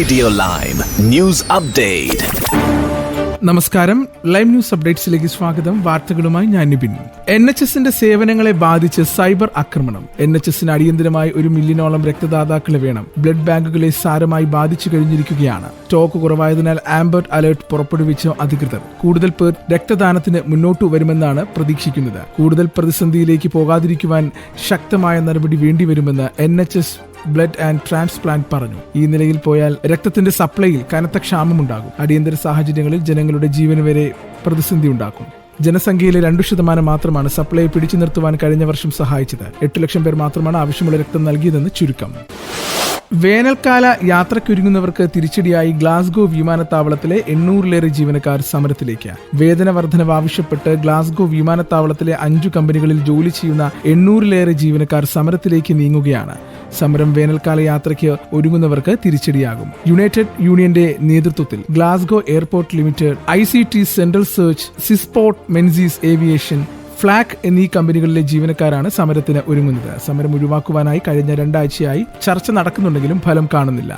Radio live news update നമസ്കാരം. Live news അപ്ഡേറ്റ്സിലേക്ക് സ്വാഗതം. വാർത്തകളുമായി ഞാൻ നിബിൻ. എൻ എച്ച് എസിന്റെ സേവനങ്ങളെ ബാധിച്ച് സൈബർ ആക്രമണം. എൻ എച്ച് എസിന് അടിയന്തരമായി ഒരു മില്യനോളം രക്തദാതാക്കളെ വേണം. ബ്ലഡ് ബാങ്കുകളെ സാരമായി ബാധിച്ചു കഴിഞ്ഞിരിക്കുകയാണ്. സ്റ്റോക്ക് കുറവായതിനാൽ ആംബർട്ട് അലേർട്ട് പുറപ്പെടുവിച്ച അധികൃതർ. കൂടുതൽ പേർ രക്തദാനത്തിന് മുന്നോട്ട് വരുമെന്നാണ് പ്രതീക്ഷിക്കുന്നത്. കൂടുതൽ പ്രതിസന്ധിയിലേക്ക് പോകാതിരിക്കുവാൻ ശക്തമായ നടപടി വേണ്ടിവരുമെന്ന് N H S blood and transplant പറഞ്ഞു. ഈ നിലയിൽ പോയാൽ രക്തത്തിന്റെ സപ്ലൈയിൽ കനത്ത ക്ഷാമമുണ്ടാകും. അടിയന്തര സാഹചര്യങ്ങളിൽ ജനങ്ങളുടെ ജീവന് വരെ പ്രതിസന്ധി ഉണ്ടാക്കും. ജനസംഖ്യയിലെ രണ്ടു ശതമാനം മാത്രമാണ് സപ്ലൈ പിടിച്ചു നിർത്തുവാൻ കഴിഞ്ഞ വർഷം സഹായിച്ചത്. എട്ട് ലക്ഷം പേർ മാത്രമാണ് ആവശ്യമുള്ള രക്തം നൽകിയതെന്ന് ചുരുക്കം. വേനൽക്കാല യാത്രയ്ക്കൊരുങ്ങുന്നവർക്ക് തിരിച്ചടിയായി ഗ്ലാസ്ഗോ വിമാനത്താവളത്തിലെ എണ്ണൂറിലേറെ ജീവനക്കാർ സമരത്തിലേക്ക്. വേതന വർധനവ് ആവശ്യപ്പെട്ട് ഗ്ലാസ്ഗോ വിമാനത്താവളത്തിലെ അഞ്ചു കമ്പനികളിൽ ജോലി ചെയ്യുന്ന എണ്ണൂറിലേറെ ജീവനക്കാർ സമരത്തിലേക്ക് നീങ്ങുകയാണ്. സമരം വേനൽക്കാല യാത്രയ്ക്ക് ഒരുങ്ങുന്നവർക്ക് തിരിച്ചടിയാകും. യുണൈറ്റഡ് യൂണിയന്റെ നേതൃത്വത്തിൽ Glasgow airport limited I C T central search Swissport Menzies aviation flag എന്നീ കമ്പനികളിലെ ജീവനക്കാരാണ് സമരത്തിന് ഒരുങ്ങുന്നത്. സമരം ഒഴിവാക്കുവാനായി കഴിഞ്ഞ രണ്ടാഴ്ചയായി ചർച്ച നടക്കുന്നുണ്ടെങ്കിലും ഫലം കാണുന്നില്ല.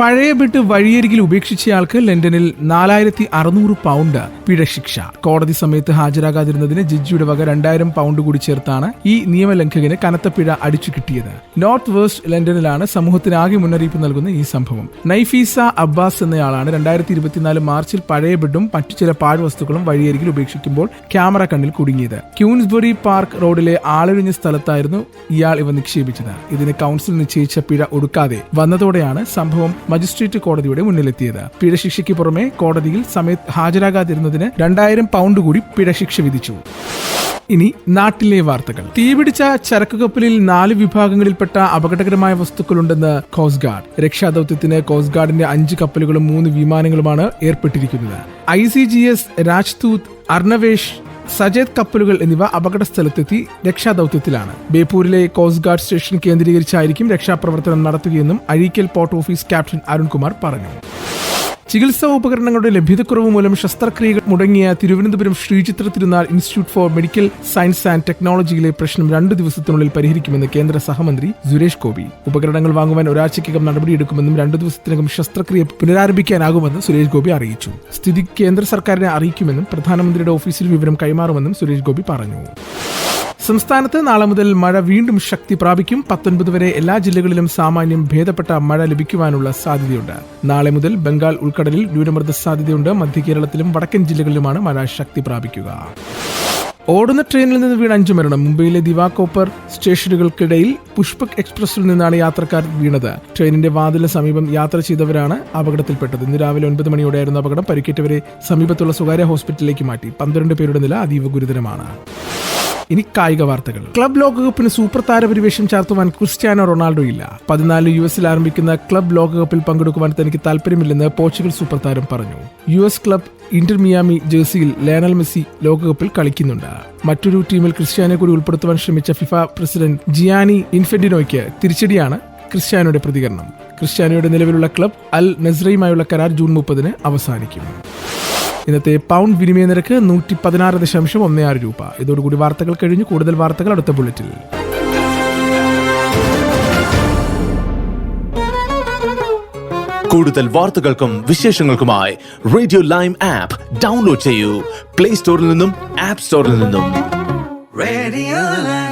പഴയ ബിട്ട് വഴിയരികിൽ ഉപേക്ഷിച്ചയാൾക്ക് ലണ്ടനിൽ നാലായിരത്തി അറുന്നൂറ് പൗണ്ട് പിഴശിക്ഷ കോടതി സമയത്ത് ഹാജരാകാതിരുന്നതിന് ജഡ്ജിയുടെ വക രണ്ടായിരം പൗണ്ട് കൂടി ചേർത്താണ് ഈ നിയമലംഘകന് കനത്ത പിഴ അടിച്ചു കിട്ടിയത്. നോർത്ത് വെസ്റ്റ് ലണ്ടനിലാണ് സമൂഹത്തിനാകെ മുന്നറിയിപ്പ് നൽകുന്ന ഈ സംഭവം. നൈഫീസ അബ്ബാസ് എന്നയാളാണ് രണ്ടായിരത്തി ഇരുപത്തിനാല് മാർച്ചിൽ പഴയ ബെഡും മറ്റു ചില പാഴ്വസ്തുക്കളും വഴിയരികിൽ ഉപേക്ഷിക്കുമ്പോൾ ക്യാമറ കണ്ണിൽ കുടുങ്ങിയത്. ക്യൂൻസ്ബറി പാർക്ക് റോഡിലെ ആളൊഴിഞ്ഞ സ്ഥലത്തായിരുന്നു ഇയാൾ ഇവ നിക്ഷേപിച്ചത്. ഇതിന് കൗൺസിൽ നിശ്ചയിച്ച പിഴ ഒടുക്കാതെ വന്നതോടെയാണ് സംഭവം മജിസ്ട്രേറ്റ് കോടതിയുടെ മുന്നിലെത്തിയത്. പിഴ ശിക്ഷയ്ക്ക് പുറമെ കോടതിയിൽ സമയത്ത് ഹാജരാകാതിരുന്നതിന് രണ്ടായിരം പൗണ്ട് കൂടി പിഴ ശിക്ഷ വിധിച്ചു. ഇനി നാട്ടിലെ വാർത്തകൾ. തീപിടിച്ച ചരക്ക് കപ്പലിൽ നാല് വിഭാഗങ്ങളിൽപ്പെട്ട അപകടകരമായ വസ്തുക്കളുണ്ടെന്ന് കോസ്റ്റ് ഗാർഡ് രക്ഷാദൌത്യത്തിന് കോസ്റ്റ് ഗാർഡിന്റെ അഞ്ച് കപ്പലുകളും മൂന്ന് വിമാനങ്ങളുമാണ് ഏർപ്പെട്ടിരിക്കുന്നത്. I C G S Rajdoot Arnvesh Sachet കപ്പലുകൾ എന്നിവ അപകട സ്ഥലത്തെത്തി രക്ഷാദൌത്യത്തിലാണ്. ബേപ്പൂരിലെ കോസ്റ്റ് ഗാർഡ് സ്റ്റേഷൻ കേന്ദ്രീകരിച്ചായിരിക്കും രക്ഷാപ്രവർത്തനം നടത്തുകയെന്നും Azhikkal port office captain Arunkumar പറഞ്ഞു. ചികിത്സാ ഉപകരണങ്ങളുടെ ലഭ്യതക്കുറവ് മൂലം ശസ്ത്രക്രിയകൾ മുടങ്ങിയ Thiruvananthapuram Sree Chitra Tirunal institute for medical science and ടെക്നോളജിയിലെ പ്രശ്നം രണ്ടു ദിവസത്തിനുള്ളിൽ പരിഹരിക്കുമെന്ന് കേന്ദ്ര സഹമന്ത്രി സുരേഷ് ഗോപി. ഉപകരണങ്ങൾ വാങ്ങുവാൻ ഒരാഴ്ചയ്ക്കകം നടപടിയെടുക്കുമെന്നും രണ്ടു ദിവസത്തിനകം ശസ്ത്രക്രിയ പുനരാരംഭിക്കാനാകുമെന്ന് സുരേഷ് ഗോപി അറിയിച്ചു. സ്ഥിതി കേന്ദ്ര സർക്കാരിനെ അറിയിക്കുമെന്നും പ്രധാനമന്ത്രിയുടെ ഓഫീസിൽ വിവരം കൈമാറുമെന്നും സുരേഷ് ഗോപി പറഞ്ഞു. സംസ്ഥാനത്ത് നാളെ മുതൽ മഴ വീണ്ടും ശക്തി പ്രാപിക്കും. പത്തൊൻപത് വരെ എല്ലാ ജില്ലകളിലും സാമാന്യം ഭേദപ്പെട്ട മഴ ലഭിക്കുവാനുള്ള സാധ്യതയുണ്ട്. നാളെ മുതൽ ബംഗാൾ ഉൾക്കടലിൽ ന്യൂനമർദ്ദ സാധ്യതയുണ്ട്. മധ്യ കേരളത്തിലും വടക്കൻ ജില്ലകളിലുമാണ് മഴ ശക്തി പ്രാപിക്കുക. ഓടുന്ന ട്രെയിനിൽ നിന്ന് വീണ് അഞ്ചു മരണം. മുംബൈയിലെ ദിവാകോപ്പർ സ്റ്റേഷനുകൾക്കിടയിൽ പുഷ്പക് എക്സ്പ്രസിൽ നിന്നാണ് യാത്രക്കാർ വീണത്. ട്രെയിനിന്റെ വാതിലിന് സമീപം യാത്ര ചെയ്തവരാണ് അപകടത്തിൽപ്പെട്ടത്. ഇന്ന് രാവിലെ ഒൻപത് മണിയോടെയായിരുന്നു അപകടം. പരിക്കേറ്റവരെ സമീപത്തുള്ള സ്വകാര്യ ഹോസ്പിറ്റലിലേക്ക് മാറ്റി. പന്ത്രണ്ട് പേരുടെ നില അതീവ ഗുരുതരമാണ്. ഇനി കായിക വാർത്തകൾ. ക്ലബ് ലോകകപ്പിന് സൂപ്പർ താരപരിവേഷം ചാർത്തുവാൻ ക്രിസ്ത്യാനോ റൊണാൾഡോ ഇല്ല പതിനാല് യു എസിൽ ആരംഭിക്കുന്ന ക്ലബ് ലോകകപ്പിൽ പങ്കെടുക്കുവാൻ തനിക്ക് താല്പര്യമില്ലെന്ന് പോർച്ചുഗൽ സൂപ്പർ താരം പറഞ്ഞു. U S club Inter Miami ജേഴ്സിയിൽ Lionel Messi ലോകകപ്പിൽ കളിക്കുന്നുണ്ട്. മറ്റൊരു ടീമിൽ ക്രിസ്ത്യാനെ കൂടി ഉൾപ്പെടുത്തുവാൻ ശ്രമിച്ച ഫിഫ പ്രസിഡന്റ് ജിയാനി ഇൻഫെഡിനോയ്ക്ക് തിരിച്ചടിയാണ് ക്രിസ്ത്യാനോയുടെ പ്രതികരണം. ക്രിസ്ത്യാനോയുടെ നിലവിലുള്ള ക്ലബ് അൽ നസ്രയുമായുള്ള കരാർ ജൂൺ മുപ്പതിന് അവസാനിക്കും. ഇന്നത്തെ പൗണ്ട് വിനിമയ നിരക്ക് നൂറ്റി പതിനാറ് ദശാംശം ഒന്ന് ആറ് രൂപ. ഇതോടുകൂടി വാർത്തകൾ കഴിഞ്ഞു. കൂടുതൽ വാർത്തകൾ അടുത്ത ബുള്ളറ്റിൽ. കൂടുതൽ വാർത്തകൾക്കും വിശേഷങ്ങൾക്കുമായി റേഡിയോ ലൈം ആപ്പ് ഡൗൺലോഡ് ചെയ്യൂ. പ്ലേ സ്റ്റോറിൽ നിന്നും ആപ്പ് സ്റ്റോറിൽ നിന്നും. റേഡിയോ.